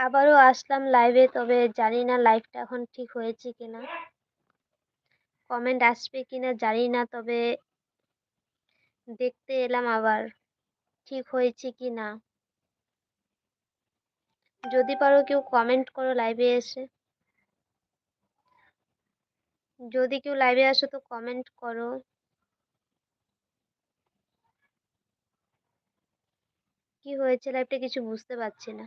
আবারও আসলাম লাইভে তবে জানি না লাইভটা এখন ঠিক হয়েছে কিনা। কমেন্ট আসবে কিনা জানি না, তবে দেখতে এলাম আবার ঠিক হয়েছে কি না যদি পারো কেউ কমেন্ট করো লাইভে এসে। যদি কেউ লাইভে আসো তো কমেন্ট করো। কি হয়েছে লাইভটা কিছু বুঝতে পারছি না।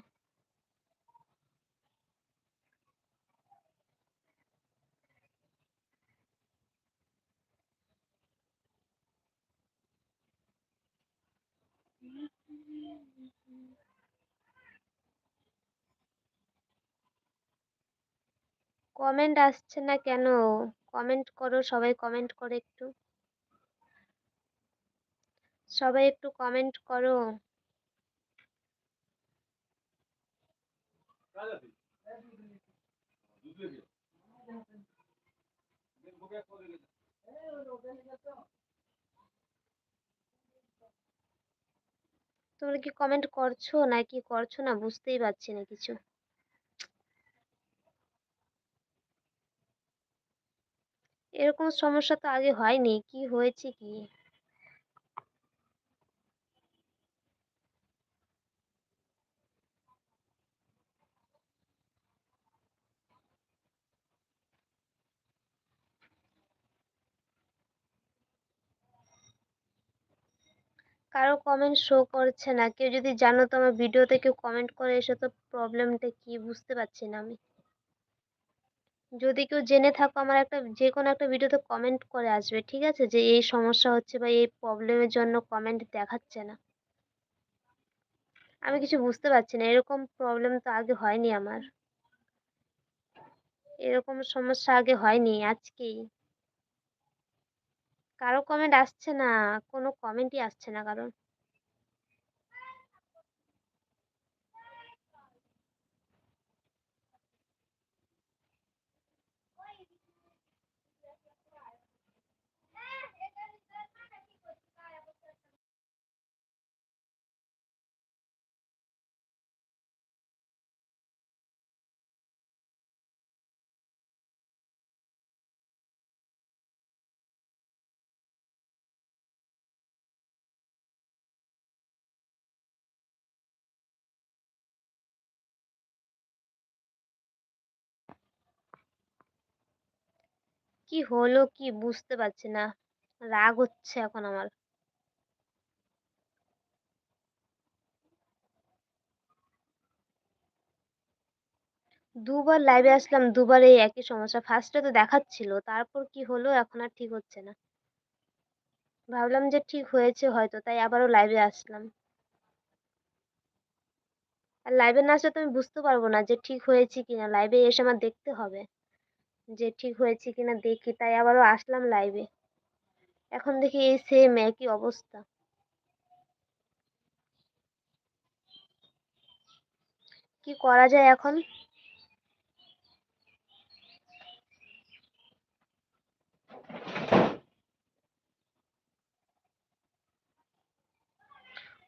কমেন্ট আসছে না কেন? কমেন্ট করো সবাই কমেন্ট করো একটু। সবাই একটু কমেন্ট করো। তোমরা কি কমেন্ট করছ? না কি করছ না? বুঝতেই পারছি না কিছু। এরকম সমস্যা তো আগে হয়নি। কি হয়েছে কি? কারও কমেন্ট শো করছে না। কেউ যদি জানো তো আমার ভিডিওতে কেউ কমেন্ট করে এসে তো প্রবলেমটা কি বুঝতে পারছি না আমি। যদি কেউ জেনে থাকো আমার একটা, যে কোনো একটা ভিডিওতে কমেন্ট করে আসবে, ঠিক আছে? যে এই সমস্যা হচ্ছে বা এই প্রবলেমের জন্য কমেন্ট দেখাচ্ছে না। আমি কিছু বুঝতে পারছি না, এরকম প্রবলেম তো আগে হয়নি আমার। এরকম সমস্যা আগে হয়নি, আজকেই। কারও কমেন্ট আসছে না কোনো কমেন্টই আসছে না কারণ কি হলো কি বুঝতে পারছি না। রাগ হচ্ছে এখন আমার। দুবার লাইভে আসলাম, দুবার এই একই সমস্যা। ফার্স্টে তো দেখাচ্ছিল, তারপর কি হলো এখন আর ঠিক হচ্ছে না। ভাবলাম যে ঠিক হয়েছে হয়তো, তাই আবারও লাইভে আসলাম। আর লাইভে না আসলে তো আমি বুঝতে পারব না যে ঠিক হয়েছে কিনা। লাইভে এসে আমার দেখতে হবে। যে ঠিক হয়েছে কিনা দেখি, তাই আবারও আসলাম লাইভে এখন দেখি এই সেম একই অবস্থা। কি করা যায় এখন?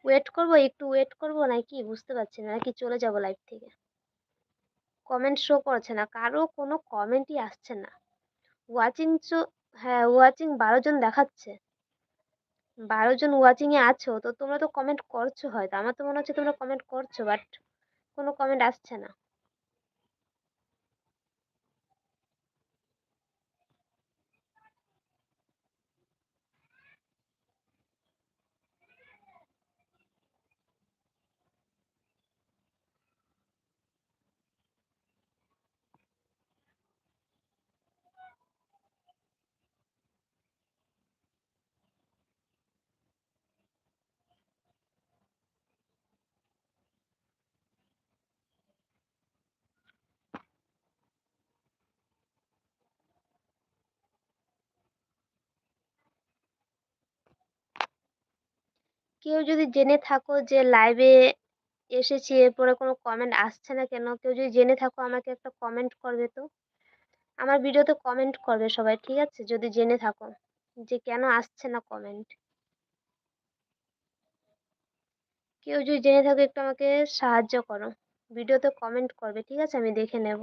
ওয়েট করব, একটু ওয়েট করব, নাকি বুঝতে পারছি না, নাকি চলে যাব লাইভ থেকে? কমেন্ট শো করছে না, কারও কোনো কমেন্টই আসছে না। ওয়াচিং চো হ্যাঁ ওয়াচিং বারো জন দেখাচ্ছে। বারো জন ওয়াচিং এ আছো, তো তোমরা তো কমেন্ট করছ হয়তো। আমার তো মনে হচ্ছে তোমরা কমেন্ট করছ বাট কোনো কমেন্ট আসছে না। কেউ যদি জেনে থাকো যে লাইভে এসেছি, এরপরে কোনো কমেন্ট আসছে না কেন? কেউ যদি জেনে থাকো আমাকে একটা কমেন্ট করবে তো? আমার ভিডিওতে কমেন্ট করবে সবাই, ঠিক আছে? যদি জেনে থাকো যে কেন আসছে না কমেন্ট কেউ যদি জেনে থাকো একটু আমাকে সাহায্য করো। ভিডিওতে কমেন্ট করবে, ঠিক আছে? আমি দেখে নেব।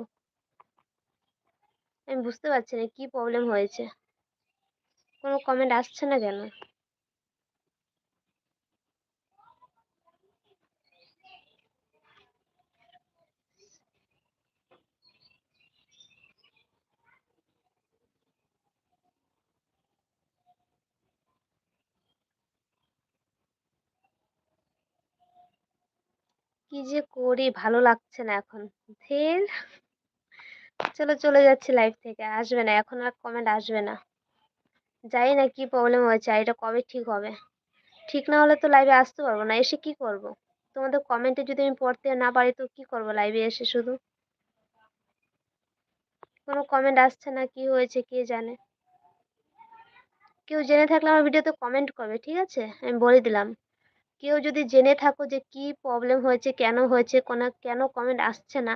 আমি বুঝতে পারছি না কি প্রবলেম হয়েছে। কোনো কমেন্ট আসছে না কেন? কি যে করি? ভালো লাগছে না এখন। ধের চলো, চলে যাচ্ছি লাইভ থেকে। আসবে না, এখন আর কমেন্ট আসবে না। জানি না কি প্রবলেম হয়েছে, আর এটা কবে ঠিক হবে? ঠিক না হলে তো লাইভে আসতে পারব না। এসে কি করব? তোমাদের কমেন্টে যদি আমি পড়তে না পারি, তো কি করব লাইভে এসে শুধু? কোনো কমেন্ট আসছে না, কি হয়েছে, কে জানে? কেউ জেনে থাকলে আমার ভিডিওতে কমেন্ট করবে, ঠিক আছে? আমি বলে দিলাম। কেউ যদি জেনে থাকো যে কি প্রবলেম হয়েছে, কেন হয়েছে, কোনো, কেন কমেন্ট আসছে না,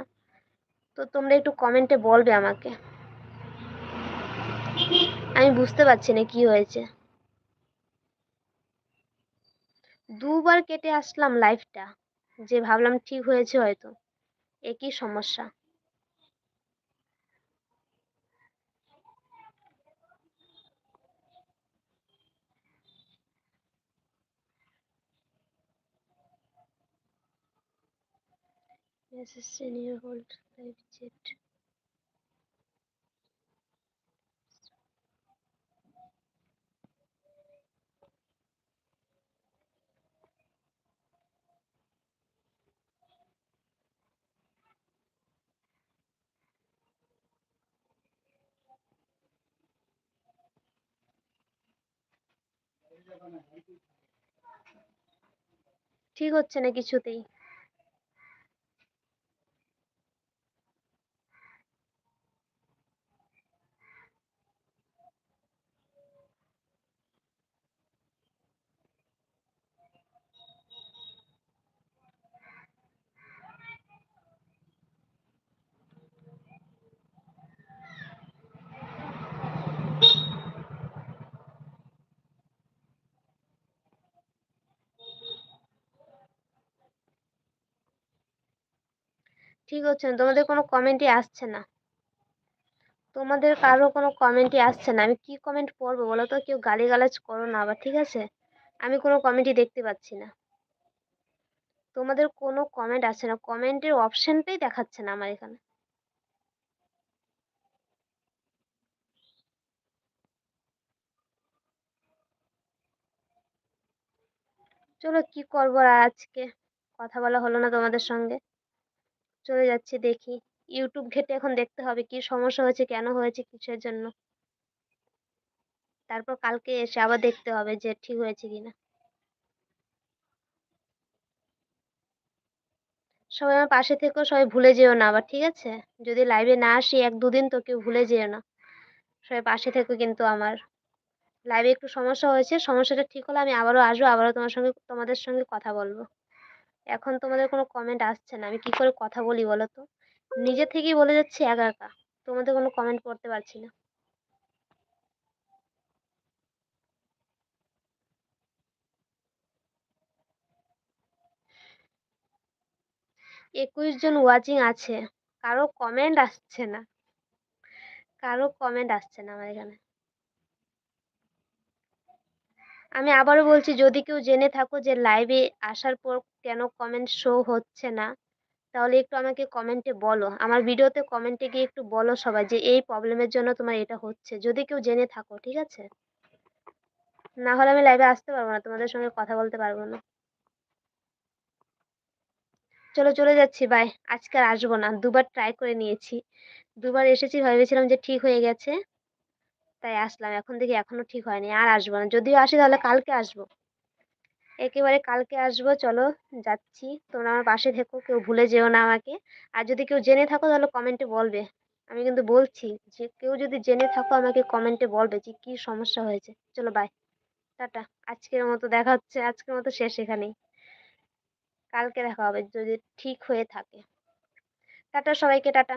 তো তোমরা একটু কমেন্টে বলবে আমাকে। আমি বুঝতে পারছি না কি হয়েছে। দুবার কেটে আসলাম লাইফটা যে ভাবলাম ঠিক হয়েছে হয়তো, একই সমস্যা। Yes, senior hold live chat. ঠিক হচ্ছে না কিছুতেই ঠিক হচ্ছে না তোমাদের কোনো কমেন্টই আসছে না। তোমাদের কারও কোনো কমেন্টই আসছে না। আমি কি কমেন্ট পড়ব বলো তো? কেউ গালিগালাজ করো না আবার, ঠিক আছে? আমি কোনো কমেন্টই দেখতে পাচ্ছি না। তোমাদের কোনো কমেন্ট আসছে না। কমেন্টের অপশনটাই দেখাচ্ছে না আমার এখানে। চলো কি করব আজকে? কথা বলা হলো না তোমাদের সঙ্গে। চলে যাচ্ছি দেখি। ইউটিউব ঘেটে এখন দেখতে হবে কি সমস্যা হয়েছে, কেন হয়েছে, কিসের জন্য? তারপর কালকে এসে আবার দেখতে হবে যে ঠিক হয়েছে কিনা। সবাই আমার পাশে থেকেও সবাই ভুলে যেও না আবার, ঠিক আছে? যদি লাইভে না আসি এক দুদিন তো কেউ ভুলে যেও না। সবাই পাশে থেকো কিন্তু আমার। লাইভে একটু সমস্যা হয়েছে, সমস্যাটা ঠিক হলে আমি আবারও আসব, আবারও তোমার সঙ্গে, তোমাদের সঙ্গে কথা বলব। এখন তোমাদের কোনো কমেন্ট আসছে না। আমি কি করে কথা বলি বলো তো নিজে থেকেই বলে যাচ্ছি একা একা। তোমাদের কোনো কমেন্ট করতে পারছি না। একুশ জন ওয়াচিং আছে। কারও কমেন্ট আসছে না। কারও কমেন্ট আসছে না আমার এখানে। আমি আবারও বলছি, যদি কেউ জেনে থাকো যে লাইভে আসার পর কেন কমেন্ট শো হচ্ছে না, তাহলে একটু আমাকে কমেন্টে বলো। আমার ভিডিওতে কমেন্টে গিয়ে একটু বলো সবাই যে এই প্রবলেমের জন্য তোমার এটা হচ্ছে। যদি কেউ জেনে থাকো, ঠিক আছে? না হলে আমি লাইভে আসতে পারব না, তোমাদের সঙ্গে কথা বলতে পারব না। চলো, চলে যাচ্ছি বাই আজকে আর আসব না, দুবার ট্রাই করে নিয়েছি। দুবার এসেছি, ভেবেছিলাম যে ঠিক হয়ে গেছে। তাই আসলাম, এখন দেখি এখনও ঠিক হয়নি, আর আসব না। যদিও আসি তাহলে কালকে আসব। একেবারে কালকে আসব, চলো যাচ্ছি। তোমরা আমার পাশে থেকো, কেউ ভুলে যেও না আমাকে। আর যদি কেউ জেনে থাকো তাহলে কমেন্টে বলবে। আমি কিন্তু বলছি যে কেউ যদি জেনে থাকো আমাকে কমেন্টে বলবে যে কি সমস্যা হয়েছে। চলো বাই টাটা। আজকের মতো দেখা হচ্ছে, আজকের মতো শেষ এখানেই। কালকে দেখা হবে যদি ঠিক হয়ে থাকে। টাটা সবাইকে, টাটা।